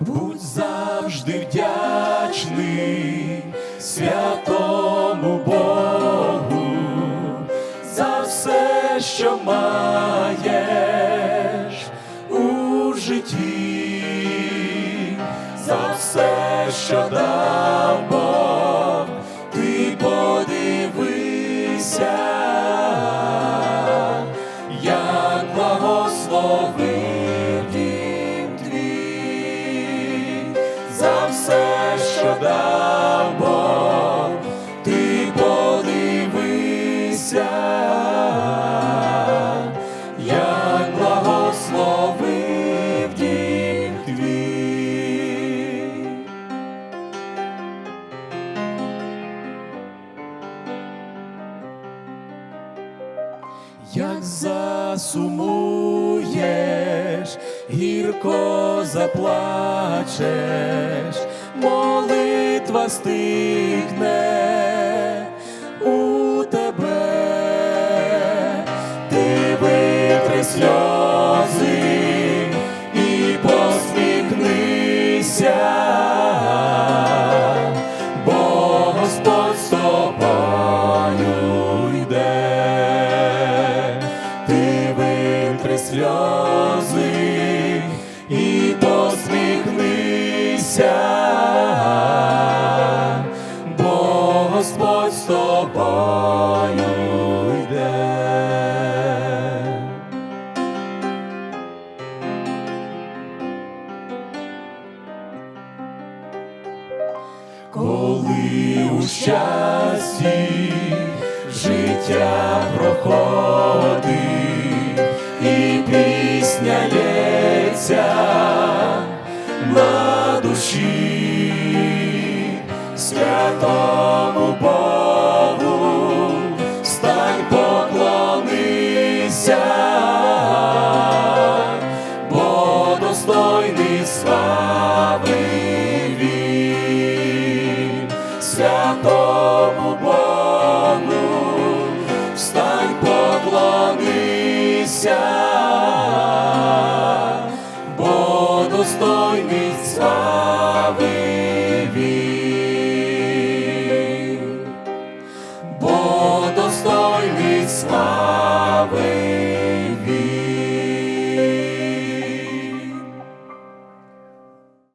будь завжди вдячний святому Богу за все, що маєш у житті, за все, що дав Бог, ти подивися, як благословив що дав Бог, ти подивися, як благословив дім твій. Як засумуєш, гірко заплачеш, молитва стигне Коли у щасті життя проходить і пісня лється на душі святому Богу, святому Богу, встань поклонися, бо достойний слави